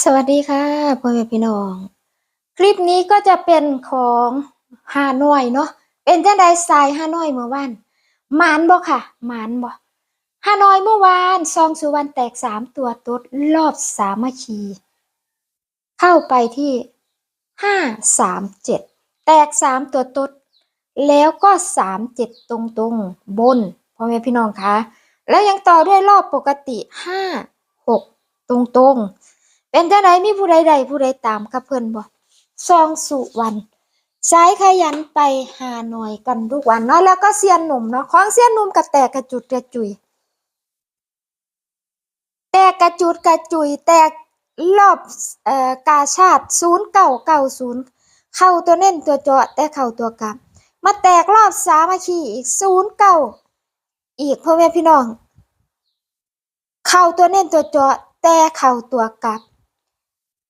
สวัสดีค่ะพ่อแม่พี่น้อง คลิปนี้ก็จะเป็นของฮานอยเนาะเป็นจังไดสายฮานอยเมื่อวานหมานบ่ค่ะหมานบ่ฮานอยเมื่อวานซองสุวรรณแตกสามตัวตดรอบสามัคคี เข้าไปที่ห้าสามเจ็ดแตกสามตัวตดแล้วก็สามเจ็ดตรงตรงบนพ่อแม่พี่น้องคะแล้วยังต่อด้วยรอบปกติห้าหกตรงตรง เป็นจังไดมีผู้ใดใดผู้ใดตามกับเพิ่นบ่ซองสุวรรณสายขยันไปหาหน่อยกันทุกวันเนาะแล้วก็เซียนหนุ่มเนาะของเซียนหนุ่มกระแตกกระจุดกระจุย แตกกระจุดกระจุย แตกรอบเอ่อกาชาติ0990เก่าเก่าศูนย์เข้าตัวเน้นตัวเจาะแต่เข้าตัวกลับมาแตกรอบสามัคคีอีก09อีกพ่อแม่พี่น้อง เข้าตัวเน้นตัวเจาะแต่เข้าตัวกลับ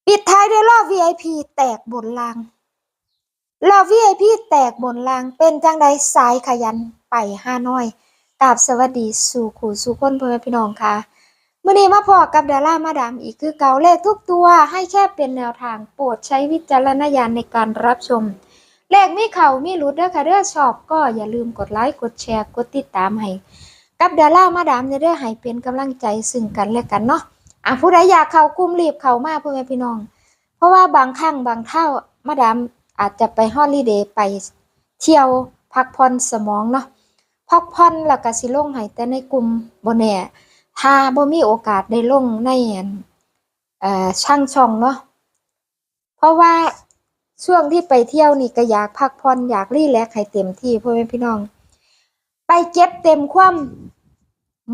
ปิดท้ายด้วยรอบ VIP แตกบนลางรอบ VIP แตกบนลางเป็นจังใดสายขยันไปห้าน้อยกราบสวัสดีสู่ขู่สู่คนเพื่อแม่พี่น้องค่ะมื่อนี้มาพอกับดารามาดามอีกคือเกาเลขทุกตัวให้แค่เป็นแนวทางโปรดใช้วิจารณญาณในการรับชม เลขมีเขามีรุดเด้อค่ะเด้อชอบก็อย่าลืมกดไลค์กดแชร์กดติดตามให้ กับดารามาดามเนี่ยเด้อให้เป็นกำลังใจซึ่งกันและกันเนาะ อะผู้ใดอยากเข้ากลุ่มรีบเข้ามาพ่อแม่พี่น้อง เพราะว่าบางครั้งบางเท่ามาดามอาจจะไปฮอลิเดย์ไปเที่ยวพักผ่อนสมองเนาะพักผ่อนแล้วก็สิลงให้แต่ในกลุ่มบ่แน่ถ้าบ่มีโอกาสได้ลงในอันเอ่อช่างช่องเนาะเพราะว่าช่วงที่ไปเที่ยวนี่ก็อยากพักผ่อนอยากรีแลกให้เต็มที่พ่อแม่พี่น้อง ไปเก็บเต็มความ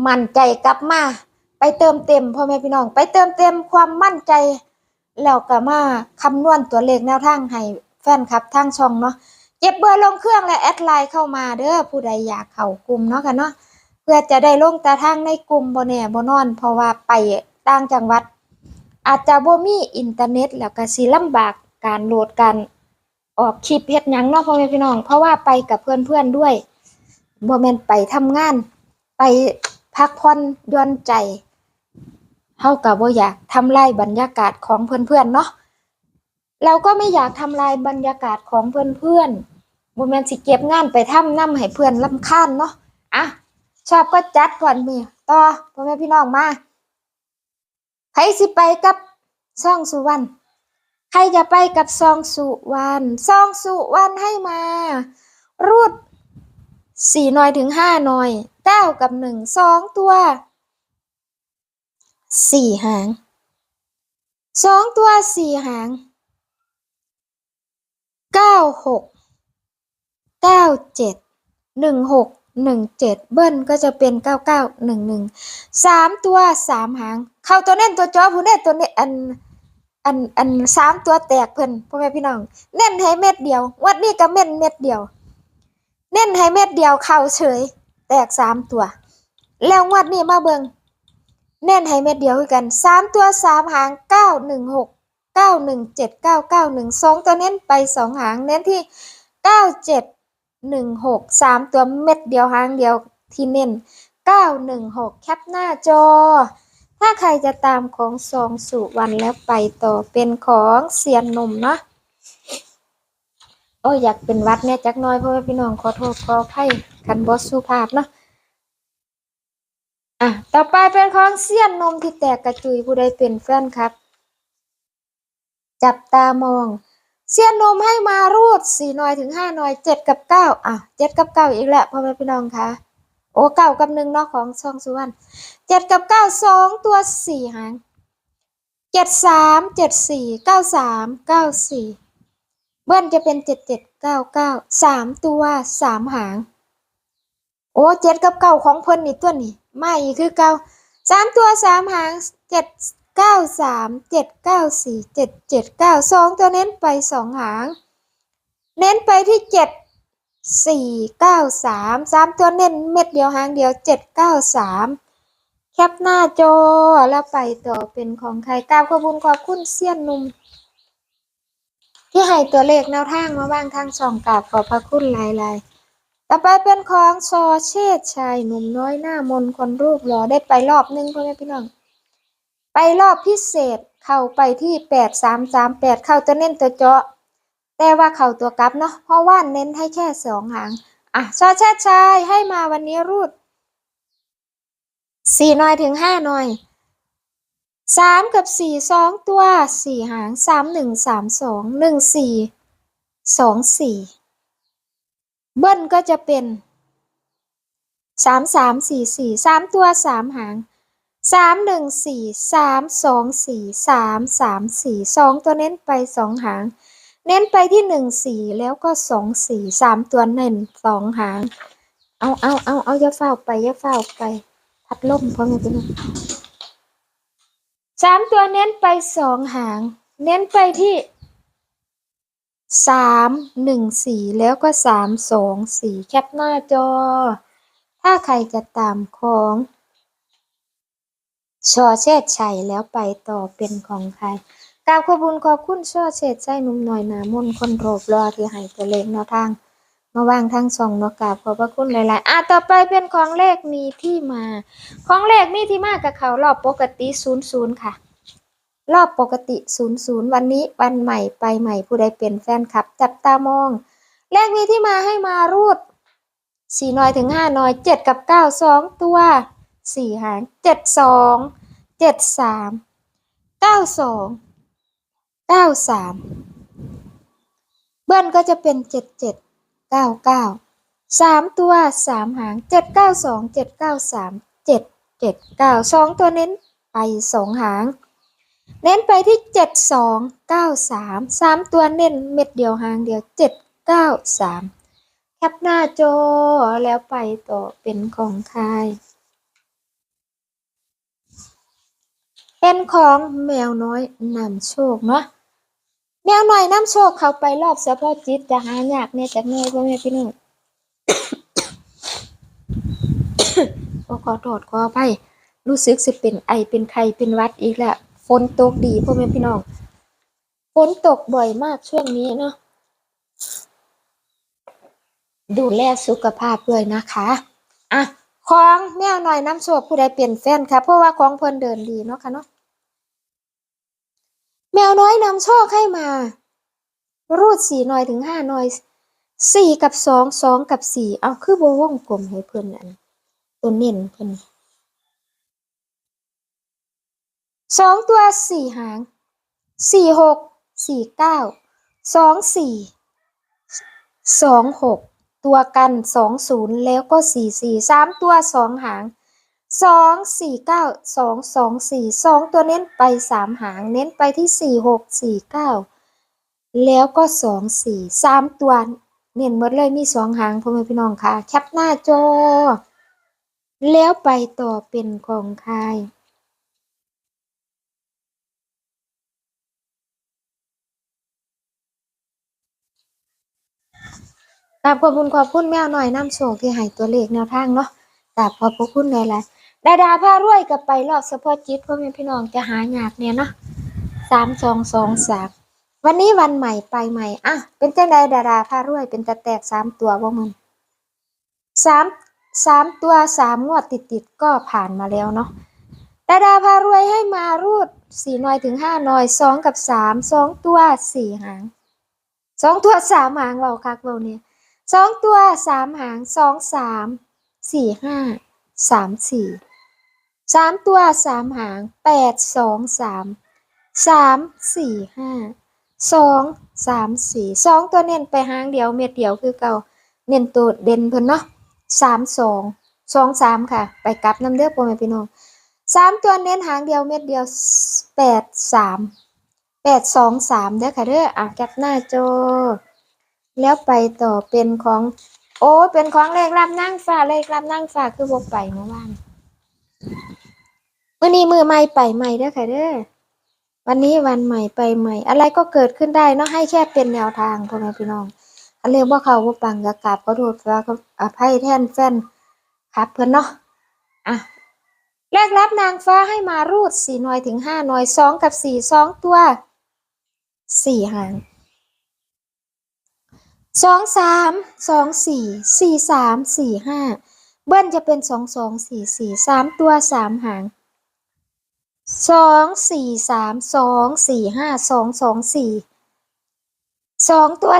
มั่นใจกลับมา ไปเติมเต็มพ่อแม่พี่น้อง ไปเติมเต็มความมั่นใจ แล้วก็มาคำนวณตัวเลขแนวทางให้แฟนคลับทางช่องเนาะเก็บเบอร์ลงเครื่องและแอดไลน์เข้ามาเด้อผู้ใดอยากเข้ากลุ่มเนาะค่ะเนาะเพื่อจะได้ลงแต่ทางในกลุ่มบ่แน่บ่นอน เพราะว่าไปต่างจังหวัด อาจจะบ่มีอินเทอร์เน็ต แล้วก็สิลำบากการโหลดการออกคลิปเฮ็ดหยังเนาะพ่อแม่พี่น้อง เพราะว่าไปกับเพื่อนๆด้วยบ่แม่นไปทำงาน ไปพักผ่อนย่อนใจ เฮาก็บ่อยากทำลายบรรยากาศของเพื่อนๆเนาะเราก็ไม่อยากทำลายบรรยากาศของเพื่อนๆบ่แม่นสิเก็บงานไปทำนำให้เพื่อนรำคาญเนาะอะชอบก็จัดก่อนมือต่อพ่อแม่พี่น้องมาใครสิไปกับซองสุวรรณใครจะไปกับซองสุวรรณซองสุวรรณให้มา รูดสี่หน่อยถึงห้าหน่อยเก้ากับหนึ่งสองตัว สี่หางสองตัวสี่หางเก้าหกเก้าเจ็ดหนึ่งหกหนึ่งเจ็ดเบิ้ลก็จะเป็นเก้าเก้าหนึ่งหนึ่งสามตัวสามหาง เข้าตัวเน้นตัวจอผู้เน้นตัวเน้นอันอันอันสามตัวแตกเพิ่นพ่อแม่พี่น้องเน้นให้เม็ดเดียววัดนี้ก็เม่นเม็ดเดียว เน้นให้เม็ดเดียวเข้าเฉย แตกสามตัว แล้วงวดนี้มาเบิง เน้นให้เม็ดเดียวคือกันสามตัวสามหางเก้าหนึ่งหกเก้าหนึ่งเจ็ดเก้าเก้าหนึ่งสองตัวเน้นไปสองหางเน้นที่เก้าเจ็ดหนึ่งหกสามตัวเม็ดเดียวหางเดียวที่เน้นเก้าหนึ่งหกแคปหน้าจอ ถ้าใครจะตามของสองสุวรรณแล้วไปต่อเป็นของเสียนหนุ่มเนาะโอ้อยากเป็นวัดเนี่ยจักน้อยเพราะว่าพี่น้องขอโทษขออภัยคันบอสสุภาพเนาะ อะ ต่อไปเป็นของเสี้ยนนมที่แตกกระจุยผู้ใดเป็นแฟนครับ จับตามอง เสี้ยนนมให้มารูดสี่หน่อยถึงห้าหน่อยเจ็ดกับเก้าอะเจ็ดกับเก้าอีกแล้วพ่อแม่พี่น้องคะโอ้เก้ากับหนึ่งเนาะของช่องสุวรรณเจ็ดกับเก้าสองตัวสี่หางเจ็ดสามเจ็ดสี่เก้าสามเก้าสี่เบิ้ลจะเป็นเจ็ดเจ็ดเก้าเก้าสามตัวสามหาง โอ้เจ็ดกับเก้าของเพิ่นนี่ตัวนี่ ไม่คือเก้าสามตัวสามหางเจ็ดเก้าสามเจ็ดเก้าสี่เจ็ดเจ็ดเก้าสองตัวเน้นไปสองหาง เน้นไปที่เจ็ดสี่เก้าสามสามตัวเน้นเม็ดเดียวหางเดียวเจ็ดเก้าสามแคปหน้าจอแล้วไปต่อเป็นของใครกราบขอบคุณขอบคุณเสี้ยนนุ่มที่ให้ตัวเลขแนวทางมาบ้างทางช่องกราบขอบพระคุณหลายๆ ต่อไปเป็นของชอเชษชายหนุ่มน้อยหน้ามนคนรูปหล่อได้ไปรอบนึงพ่อแม่พี่น้อง ไปรอบพิเศษเข้าไปที่แปดสามสามแปดเข้าตัวเน้นตัวเจาะ แต่ว่าเข้าตัวกลับเนาะเพราะว่าเน้นให้แค่สองหางอะชอแช่ชายให้มาวันนี้รูดสี่หน่อยถึงห้าหน่อยสามกับสี่สองตัวสี่หางสามหนึ่งสามสองหนึ่งสี่สองสี่ เบิ้ลก็จะเป็นสามสามสี่สี่สามตัวสามหางสามหนึ่งสี่สามสองสี่สามสามสี่สองตัวเน้นไปสองหาง เน้นไปที่หนึ่งสี่แล้วก็สองสี่สามตัวเน้นสองหาง เอาเอาเอาเอาอย่าเฝ้าไปอย่าเฝ้าไป พัดลมเพราะมันเป็นสามตัวเน้นไปสองหาง เน้นไปที่ สามหนึ่งสี่แล้วก็สามสองสี่แคปหน้าจอ ถ้าใครจะตามของ ชอเชษชัยแล้วไปต่อเป็นของใครกราบขอบุญขอบคุณชอเฉดใจหนุ่มหน่อยหนามนคนโรบรอที่ให้ตัวเลขแนวทาง มาวางทั้งสองเนกกราบขอบพระคุณหลายๆอะต่อไปเป็นของเลขมีที่มา ของเลขมีที่มากับเขารอบปกติศูนย์ศูนย์ค่ะ รอบปกติศูนย์ศูนย์วันนี้วันใหม่ไปใหม่ผู้ใดเป็นแฟนคลับ จับตามอง เลขมีที่มาให้มารูดสี่น้อยถึงห้าน้อยเจ็ดกับเก้าสองตัวสี่หางเจ็ดสองเจ็ดสามเก้าสองเก้าสามเบิ้ลก็จะเป็นเจ็ดเจ็ดเก้าเก้าสามตัวสามหางเจ็ดเก้าสองเจ็ดเก้าสามเจ็ดเจ็ดเก้าสองตัวเน้นไปสองหาง เน้นไปที่เจ็ดสองเก้าสามสามตัวเน้นเม็ดเดียวหางเดียวเจ็ดเก้าสามแคปหน้าจอแล้วไปต่อเป็นของใครเป็นของแมวน้อยนำโชคเนาะแมวน้อยนำโชคเขาไปรอบเฉพาะจิตจะหายากเนี่ยจากเนยพ่อแม่พี่น้องก็ขอโทษขออภัยรู้สึกสิเป็นไอเป็นไข้เป็นวัดอีกแล้ว ฝนตกดีพ่อแม่พี่น้องฝนตกบ่อยมากช่วงนี้เนาะดูแลสุขภาพด้วยนะคะอะของแมวน้อยน้ำโชคผู้ใดเปลี่ยนแฟนค่ะ เพราะว่าของเพิ่นเดินดีเนาะค่ะเนาะแมวน้อยนำโชคให้มา รูดสี่หน่อยถึงห้าหน่อยสี่กับสองสองกับสี่เอาคือโบวงกลมให้เพื่อนอันตัวเน้นเพื่อน สองตัวสี่หางสี่หกสี่เก้าสองสี่สองหกตัวกันสองศูนย์แล้วก็สี่สี่สามตัวสองหางสองสี่เก้าสองสองสี่สองตัวเน้นไปสามหาง เน้นไปที่สี่หกสี่เก้าแล้วก็สองสี่สามตัวเน้นหมดเลยมีสองหางพ่อแม่พี่น้องค่ะ แคปหน้าจอ แล้วไปต่อเป็นของใคร กราบขอบคุณขอบคุณแมวหน่อยน้ำโชคที่ให้ตัวเลขแนวทางเนาะกราบขอบพระคุณหลายๆดาดาพารวยกับไปรอบเฉพาะจิตพ่อแม่พี่น้องจะหายากเนี่ยเนาะสามสองสองสามวันนี้วันใหม่ไปใหม่อะเป็นเจังใดดาดาพารวยเป็นตะแตกสามตัวว่ามึงสามสามตัวสามงวดติดติดก็ผ่านมาแล้วเนาะดาดาพารวยให้มารูดสี่หน่อยถึงห้าหน่อยสองกับสามสองตัวสี่หางสองตัวสามหางเราคักเราเนี่ย สองตัวสามหางสองสามสี่ห้าสามสี่สามตัวสามหางแปดสองสามสามสี่ห้าสองสามสี่สองตัวเน้นไปหางเดียวเม็ดเดียวคือเก่าเน้นตัวเด่นเพิ่นเนาะสามสองสองสามค่ะ ไปกลับน้ำเด้อพ่อแมพี่น้องสามตัวเน้นหางเดียวเม็ดเดียวแปดสามแปดสองสามเด้อค่ะเด้ออะแคปหน้าจอ แล้วไปต่อเป็นของ โอ้เป็นของเลขรับนั่งฟ้าเลขรับนั่งฟ้าคือบกไปเมื่อวานมื่อนี้มือใหม่ไปใหม่เด้อค่ะเด้อวันนี้วันใหม่ไปใหม่ อะไรก็เกิดขึ้นได้เนาะให้แค่เป็นแนวทางพ่อแม่พี่น้องอันเรียกว่าเขาว่าปังกะกาบขอโทษแล้วก็อภัยแทนแฟนครับเพื่อนเนาะอะแรกรับนางฟ้าให้มารูดสี่หน่อยถึงห้าหน่อยสองกับสี่สองตัวสี่หาง สองสามสองสี่สี่สามสี่ห้าเบิ้ลจะเป็นสองสองสี่สี่สามตัวสามหางสองสี่สามสองสี่ห้าสองสองสี่สองตัว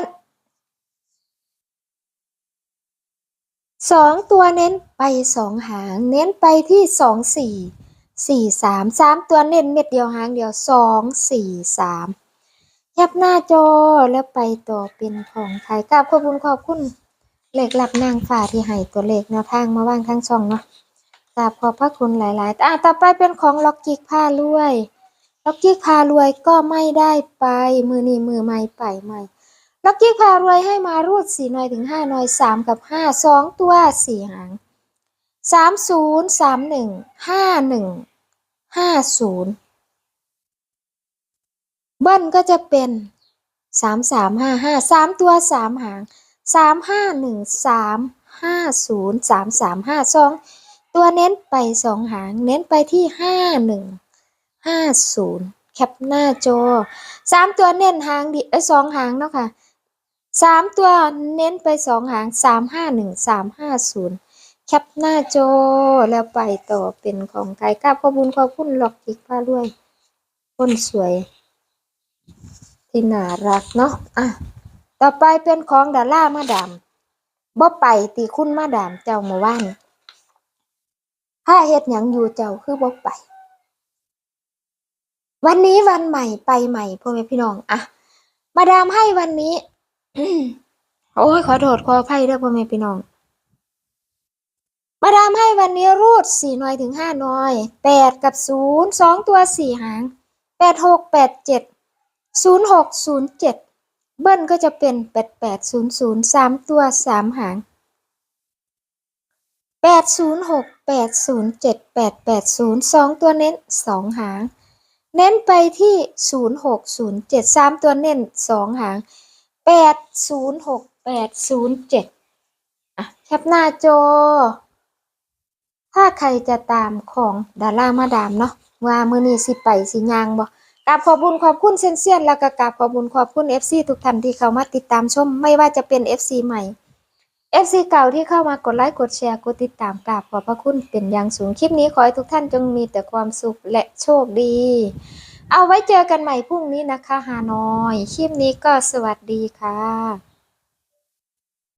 สองตัวเน้นไปสองหาง เน้นไปที่สองสี่สี่สามสามตัวเน้นเม็ดเดียวหางเดียวสองสี่สาม ปหน้าจอแล้วไปต่อเป็นของไทยกราบขอบคุณขอบคุณเหลขหลับนางฟ้าที่ให้ตัวเลขแนวทางมาว่างทั้งช่องเนาะกราบขอบพระคุณหลายๆอะต่อไปเป็นของล็อกจิกผ้ารวย ล็อกกี้ารวยก็ไม่ได้ไป มือนี่มือไม่ไปไม่ล็อกกี้ารวยให้มารูดสี่หน่อยถึงห้าหน่อยสามกับห้าสองตัวสี่หางสามศูนย์สามหนึ่งห้าหนึ่งห้าศูนย์ เบิ้ลก็จะเป็นสามสามห้าห้าสามตัวสามหางสามห้าหนึ่งสามห้าศูนย์สามสามห้าสองตัวเน้นไปสองหาง เน้นไปที่ห้าหนึ่งห้าศูนย์แคปหน้าจอสามตัวเน้นหางดิเอ้ยสองหางเนาะค่ะสามตัวเน้นไปสองหางสามห้าหนึ่งสามห้าศูนย์แคปหน้าจอแล้วไปต่อเป็นของใครกราขอบคุณขอบคุณหลอกจิกป้าด้วยคนสวย ที่น่ารักเนาะอะต่อไปเป็นของดาล่ามาดามบ่ไปตีคุณมาดามเจ้าเมื่อวานถ้าเฮ็ดหยังอยู่เจ้าคือบ่ไป วันนี้วันใหม่ไปใหม่พ่อแม่พี่น้องอะมาดามให้วันนี้โอ้ยขอโทษขออภัยด้วยพ่อแม่พี่น้อง มาดามให้วันนี้รูดสี่หน่วยถึงห้าหน่วยแปดกับศูนย์สองตัวสี่หางแปดหกแปดเจ็ด ศูนย์หกศูนย์เบิ้ลก็จะเป็นแปดแปดศูนย์ศูนย์สามตัวสามหางแปดศูนย์หกแปดศูนย์เจ็ดแปดแปดศูนย์สองตัวเน้นสองหาง เน้นไปที่ 0607 3 ตัวเน้น 2 หาง 806 807 อะ แคปหน้าจอ ถ้าใครจะตามของดารามาดามเนาะว่ามือนี้สิไปสิยางบ่ กราบขอบคุญขอบคุณเซนเซียนแล้วก็กราบขอบคุญขอบคุณ FC ทุกท่านที่เข้ามาติดตามชม ไม่ว่าจะเป็น FC ใหม่ FC เก่าที่เข้ามากดไลค์กดแชร์กดติดตามกราบขอบพระคุณเป็นอย่างสูงคลิปนี้ขอให้ทุกท่านจงมีแต่ความสุขและโชคดี เอาไว้เจอกันใหม่พรุ่งนี้นะคะฮานอย คลิปนี้ก็สวัสดีค่ะ